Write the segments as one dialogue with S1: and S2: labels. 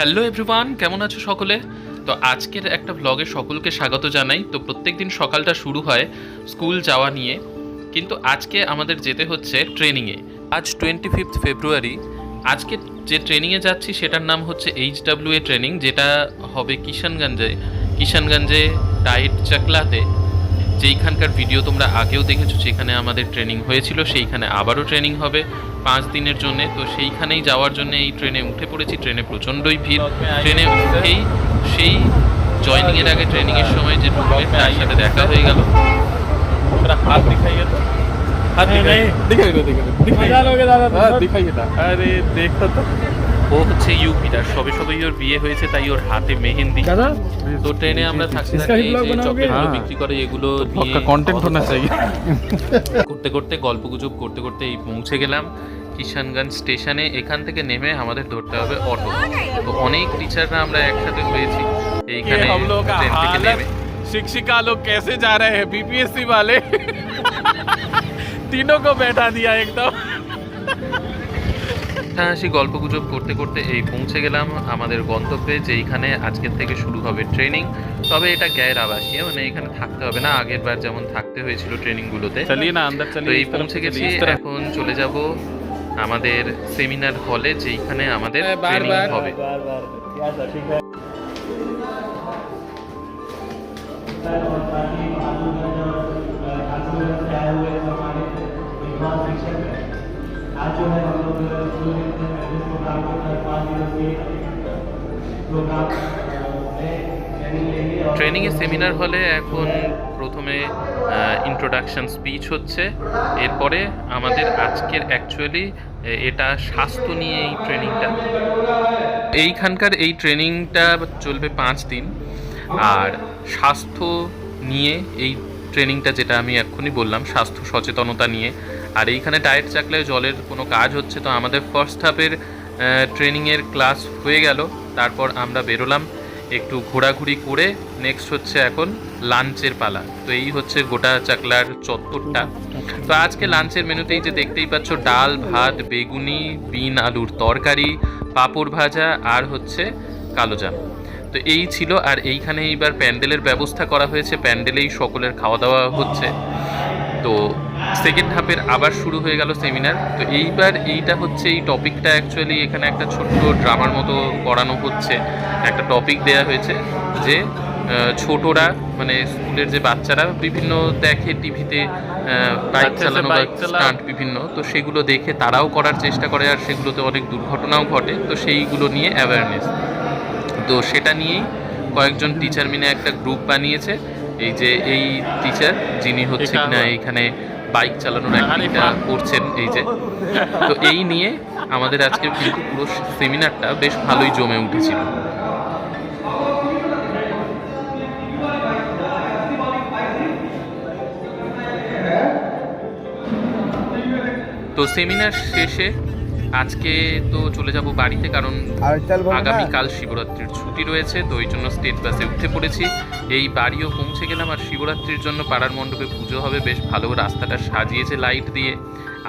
S1: Hello everyone কেমন আছো সকলে? তো আজকের একটা ব্লগে সকলকে স্বাগত জানাই। তো প্রত্যেকদিন সকালটা শুরু হয় স্কুল যাওয়া নিয়ে। কিন্তু আজকে আমাদের যেতে হচ্ছে ট্রেনিংয়ে। আজ টোয়েন্টি ফিফথ ফেব্রুয়ারি আজকে যে ট্রেনিংয়ে যাচ্ছি সেটার নাম হচ্ছে এইচ ডাব্লিউ এ ট্রেনিং যেটা হবে কিষানগঞ্জে। কিষানগঞ্জে ডায়েট চাকলাতে। যেইখানকার ভিডিও তোমরা আগেও দেখেছ সেখানে আমাদের ট্রেনিং হয়েছিল সেইখানে আবারও ট্রেনিং হবে পাঁচ দিনের জন্য। তো সেইখানেই যাওয়ার জন্য এই ট্রেনে উঠে পড়েছি ট্রেনে প্রচণ্ডই ভিড়। ট্রেনে উঠেই সেই জয়নিংয়ের আগে ট্রেনিংয়ের সময় যে তার সাথে দেখা হয়ে গেল।
S2: হাত দেখাইয়ে তো হাত দেখাই হ্যাঁ, দেখাই হ্যাঁ। দেখাই দেখাই
S3: দাদা হ্যাঁ দেখাইয়ে
S2: না
S3: আরে দেখো তো।
S2: दिखाइए ना अरे देखो तो
S1: ও হচ্ছে ইউপিটার সবে সবেই ওর বিয়ে হয়েছে তাই ওর হাতে মেহেন্দি
S3: दादा
S1: তো ট্রেনে আমরা থাকতে
S3: इसका
S1: থাকতে
S3: ही
S1: এই
S3: vlog
S1: যে
S3: बनाओगे?
S1: চকলেটগুলো
S2: हाँ।
S1: বিক্রি করে এগুলো
S2: पक्का
S1: নিয়ে
S2: कंटेंट
S1: খাওয়া
S2: होना
S1: হচ্ছে।
S2: चाहिए
S1: করতে করতে গল্প গুজব করতে করতে এই পৌঁছে গেলাম কিষানগঞ্জ স্টেশনে এখান থেকে নেমে আমাদের ধরতে হবে অটো তো অনেক টিচাররা আমরা একসাথে হয়েছি এইখানে
S2: ये हम लोग का
S1: ট্রেন থেকে
S2: हालत
S1: নেমে
S2: शिक्षिका लोग कैसे जा रहे हैं बीपीएससी वाले तीनों को बैठा दिया एकदम
S1: হাসাহাসি গল্পগুজব করতে করতে এই পৌঁছে গেলাম আমাদের গন্তব্যে যেইখানে আজকের থেকে শুরু হবে ট্রেনিং। তবে এটা গ্যায়ের আবাসীয় মানে এখানে থাকতে হবে না আগের বার যেমন থাকতে হয়েছিল ট্রেনিংগুলোতে। তো এই পৌঁছে গেছি এখন চলে যাব আমাদের সেমিনার হলে যেইখানে আমাদের ট্রেনিং হবে।
S3: Thank you. आज जो है हम लोग शुरू करते हैं इस प्रोग्राम को हर पाँच दिवसीय प्रोग्राम में ट्रेनिंग लेंगे और
S1: ট্রেনিংয়ে সেমিনার হলে এখন প্রথমে ইন্ট্রোডাকশন স্পিচ হচ্ছে এরপরে আমাদের আজকের অ্যাকচুয়ালি এটা স্বাস্থ্য নিয়ে এই ট্রেনিংটা এইখানকার এই ট্রেনিংটা চলবে পাঁচ দিন আর স্বাস্থ্য নিয়ে এই ট্রেনিংটা যেটা আমি এক্ষুনি বললাম স্বাস্থ্য সচেতনতা নিয়ে আর এইখানে ডায়েট চাকলায় জলের কোনো কাজ হচ্ছে তো আমাদের ফার্স্ট হাফের ট্রেনিংয়ের ক্লাস হয়ে গেল। তারপর আমরা বেরোলাম একটু ঘোরাঘুরি করে নেক্সট হচ্ছে এখন লাঞ্চের পালা। তো এই হচ্ছে গোটা চাকলার চত্বরটা। তো আজকে লাঞ্চের মেনুতেই যে দেখতেই পাচ্ছ, ডাল, ভাত, বেগুনি, বিন, আলুর তরকারি, পাঁপড় ভাজা আর হচ্ছে কালোজাম তো এই ছিল আর এইখানে এইবার প্যান্ডেলের ব্যবস্থা করা হয়েছে। প্যান্ডেলেই সকলের খাওয়া দাওয়া হচ্ছে। তো সেকেন্ড হাফের আবার শুরু হয়ে গেল সেমিনার তো এইবার এইটা হচ্ছে এই টপিকটা অ্যাকচুয়ালি এখানে একটা ছোট্ট ড্রামার মতো করানো হচ্ছে। একটা টপিক দেয়া হয়েছে যে ছোটরা মানে স্কুলের যে বাচ্চারা বিভিন্ন দেখে টিভিতে বাইক চালানো বা স্টান্ট বিভিন্ন তো সেগুলো দেখে তারাও করার চেষ্টা করে আর সেগুলোতে অনেক দুর্ঘটনাও ঘটে। তো সেইগুলো নিয়ে অ্যাওয়ারনেস তো সেটা নিয়েই কয়েকজন টিচার মিলে একটা গ্রুপ বানিয়েছে। এই যে এই টিচার যিনি হচ্ছে কিনা। এইখানে বাইক চালানোর
S2: একটা
S1: করছেন এই যে। তো এই নিয়ে আমাদের আজকে কিন্তু পুরো সেমিনারটা বেশ ভালোই জমে উঠেছিল। তো সেমিনার শেষে আজকে তো চলে যাব বাড়িতে কারণ আগামীকাল শিবরাত্রির ছুটি রয়েছে তো ওই জন্য স্টেট বাসে উঠে পড়েছি। এই বাড়িও পৌঁছে গেলাম আর শিবরাত্রির জন্য পাড়ার মণ্ডপে পুজো হবে। বেশ ভালো রাস্তাটা সাজিয়েছে লাইট দিয়ে।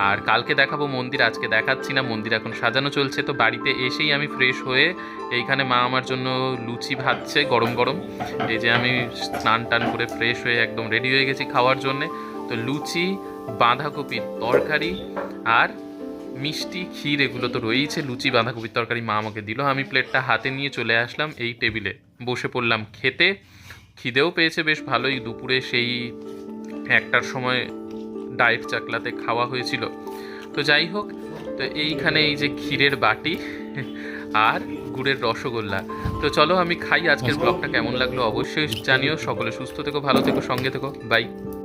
S1: আর কালকে দেখাবো মন্দির আজকে দেখাচ্ছি না মন্দির এখন সাজানো চলছে। তো বাড়িতে এসেই আমি ফ্রেশ হয়ে এইখানে মা আমার জন্য লুচি ভাজছে গরম গরম। এই যে আমি স্নান টান করে ফ্রেশ হয়ে একদম রেডি হয়ে গেছি খাওয়ার জন্যে। তো লুচি বাঁধাকপির তরকারি আর মিষ্টি ক্ষীর এগুলো তো রয়েইছে। লুচি বাঁধাকপির তরকারি মা আমাকে দিল। আমি প্লেটটা হাতে নিয়ে চলে আসলাম এই টেবিলে। বসে পড়লাম খেতে। খিদেও পেয়েছে বেশ ভালোই। দুপুরে সেই একটার সময় ডায়েট চাকলাতে খাওয়া হয়েছিল। তো যাই হোক তো এইখানে এই যে ক্ষীরের বাটি আর গুড়ের রসগোল্লা। তো চলো আমি খাই। আজকের ব্লগটা কেমন লাগল অবশ্যই জানিও। সকলে সুস্থ থেকো ভালো থেকো সঙ্গে থেকো। বাই।